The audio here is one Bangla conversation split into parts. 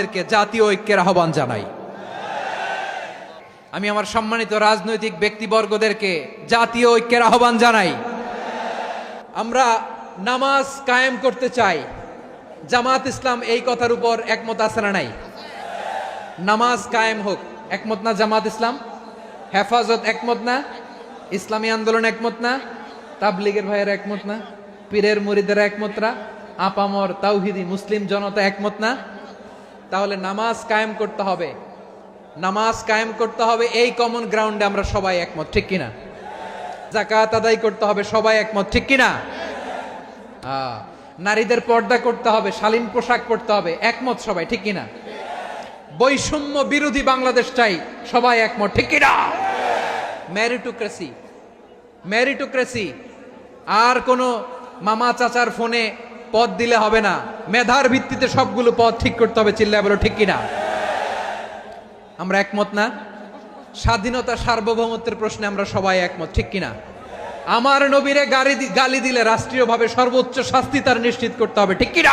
এদেরকে জাতীয় ঐক্যের আহ্বান জানাই। আমি আমার সম্মানিত রাজনৈতিক ব্যক্তিবর্গদেরকে জাতীয় ঐক্যের আহ্বান জানাই। আমরা নামাজ কায়েম করতে চাই। জামাত ইসলাম এই কথার উপর একমত আছে না নাই? নামাজ কায়েম হোক, একমত না জামাত ইসলাম? হেফাজত একমত না? ইসলামী আন্দোলন একমত না? তাবলিগের ভাইয়ের একমত না? পীরের মুরিদের একমত না? আপামর তাওহিদি মুসলিম জনতা একমত না? তাহলে নামাজ কায়েম করতে হবে। নামাজ কায়েম করতে হবে, এই কমন গ্রাউন্ডে আমরা সবাই একমত, ঠিক কিনা? জাকাত আদায় করতে হবে, সবাই একমত, ঠিক কিনা? নারীদের পর্দা করতে হবে, শালীন পোশাক পরতে হবে, একমত সবাই, ঠিক কিনা? বৈষম্য বিরোধী বাংলাদেশ চাই, সবাই একমত, ঠিক কিনা? ম্যারিটোক্রেসি ম্যারিটোক্রেসি আর কোনো মামা চাচার ফোনে পদ দিলে হবে না। মেধার ভিত্তিতে সবগুলো পদ ঠিক করতে হবে, চিল্লায় বলো, ঠিক কিনা? আমরা একমত না? স্বাধীনতা সার্বভৌমত্বের প্রশ্নে আমরা সবাই একমত, ঠিক কিনা? আমার নবীরে দি- গালি দিলে রাষ্ট্রীয়ভাবে সর্বোচ্চ শাস্তি তার নিশ্চিত করতে হবে, ঠিক কিনা?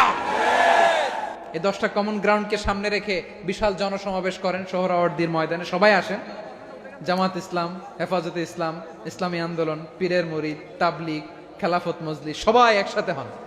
এই দশটা কমন গ্রাউন্ডকে সামনে রেখে বিশাল জনসমাবেশ করেন সোহরাওয়ার্দির ময়দানে। সবাই আসেন। জামাত ইসলাম, হেফাজতে ইসলাম, ইসলামী আন্দোলন, পীরের মরিদ, তাবলিগ, খেলাফত মজলি সবাই একসাথে হন।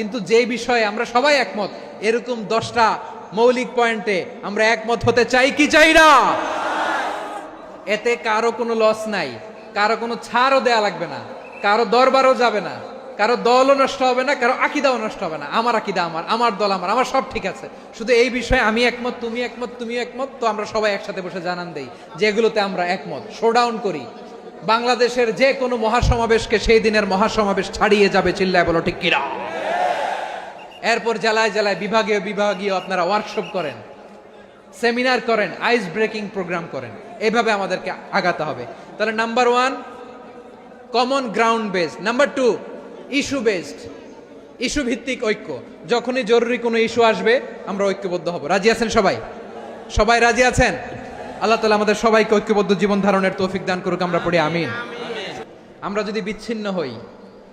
কিন্তু যে বিষয়ে আমরা সবাই একমত, এরকম দশটা মৌলিক পয়েন্টে আমরা একমত হতে চাই কি চাই না? এতে কারও কোনো লস নাই, কারও কোনো ছাড়ও দেয়া লাগবে না, কারও দরবারও যাবে না, কারও দলও নষ্ট হবে না, কারও আকিদাও নষ্ট হবে না। আমার আকিদা আমার আমার দল আমার আমার সব ঠিক আছে। শুধু এই বিষয়ে আমি একমত, তুমি একমত তুমি একমত, তো আমরা সবাই একসাথে বসে জানান দেই, যেগুলোতে আমরা একমত। শোডাউন করি। বাংলাদেশের যে কোনো মহাসমাবেশকে সেই দিনের মহাসমাবেশ ছাড়িয়ে যাবে, চিল্লায় বলো, ঠিক কিরা এরপর জেলায় জেলায় বিভাগীয় বিভাগীয় আপনারা ওয়ার্কশপ করেন সেমিনার করেন আইস ব্রেকিং প্রোগ্রাম করেন। এইভাবে আমাদেরকে আগাতে হবে। তাহলে number one common ground based number two issue based issue ভিত্তিক ঐক্য। যখনই জরুরি কোনো ইস্যু আসবে, আমরা ঐক্যবদ্ধ হব। রাজি আছেন সবাই? সবাই রাজি আছেন? আল্লাহ তালা আমাদের সবাইকে ঐক্যবদ্ধ জীবন ধারণের তৌফিক দান করুক, আমরা পড়ি আমিন। আমরা যদি বিচ্ছিন্ন হই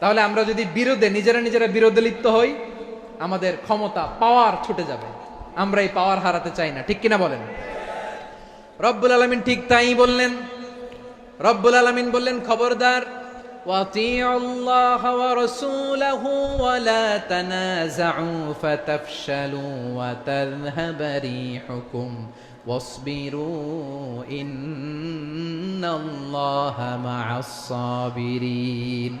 তাহলে আমরা যদি বিরোধে নিজেরা নিজেরা বিরোধে লিপ্ত হই আমাদের ক্ষমতা পাওয়ার ছুটে যাবে আমরা এই পাওয়ার হারাতে চাই না ঠিক কিনা বলেন রব্বুল আলমিন ঠিক তাই বললেন রব্বুল আলমিন বললেন খবরদার وَأَطِيعُوا اللَّهَ وَرَسُولَهُ وَلَا تَنَازَعُوا فَتَفْشَلُوا وَتَذْهَبَ رِيحُكُمْ وَاصْبِرُوا إِنَّ اللَّهَ مَعَ الصَّابِرِينَ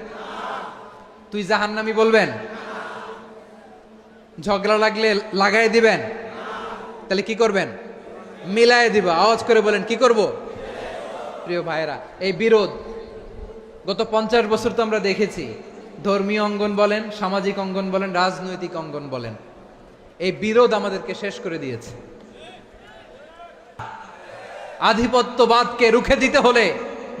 তুই জাহান্নামি বলবেন? ঝগড়া লাগলে লাগাই দিবেন? তাহলে কি করবেন? মিলায় দিব। আওয়াজ করে বলেন, কি করব? প্রিয় ভাইয়েরা, এই বিরোধ গত পঞ্চাশ বছর তো আমরা দেখেছি। ধর্মীয় অঙ্গন বলেন, সামাজিক অঙ্গন বলেন, রাজনৈতিক অঙ্গন বলেন। এই বিরোধ আমাদেরকে শেষ করে দিয়েছে। আধিপত্যবাদকে রুখে দিতে হলে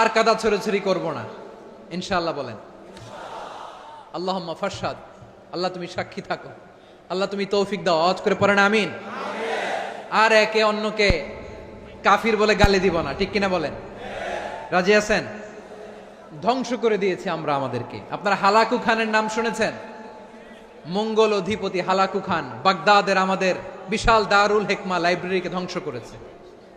আর কাদা ছড়াছড়ি করব না। ইনশাআল্লাহ বলেন। আল্লাহ ফাসাদ আল্লাহ তুমি সাক্ষী থাকো। আল্লাহ তুমি তৌফিক দাও। আওয়াজ করে পড়েন, আমিন। আর একে অন্যকে কাফির বলে গালি দিব না। ঠিক কিনা বলেন? রাজি আছেন? ধ্বংস করে দিয়েছি আমরা আমাদেরকে। আপনারা হালাকু খানের নাম শুনেছেন? মঙ্গল অধিপতি হালাকু খান বাগদাদের আমাদের বিশাল দারুল হেকমা লাইব্রেরিকে ধ্বংস করেছে।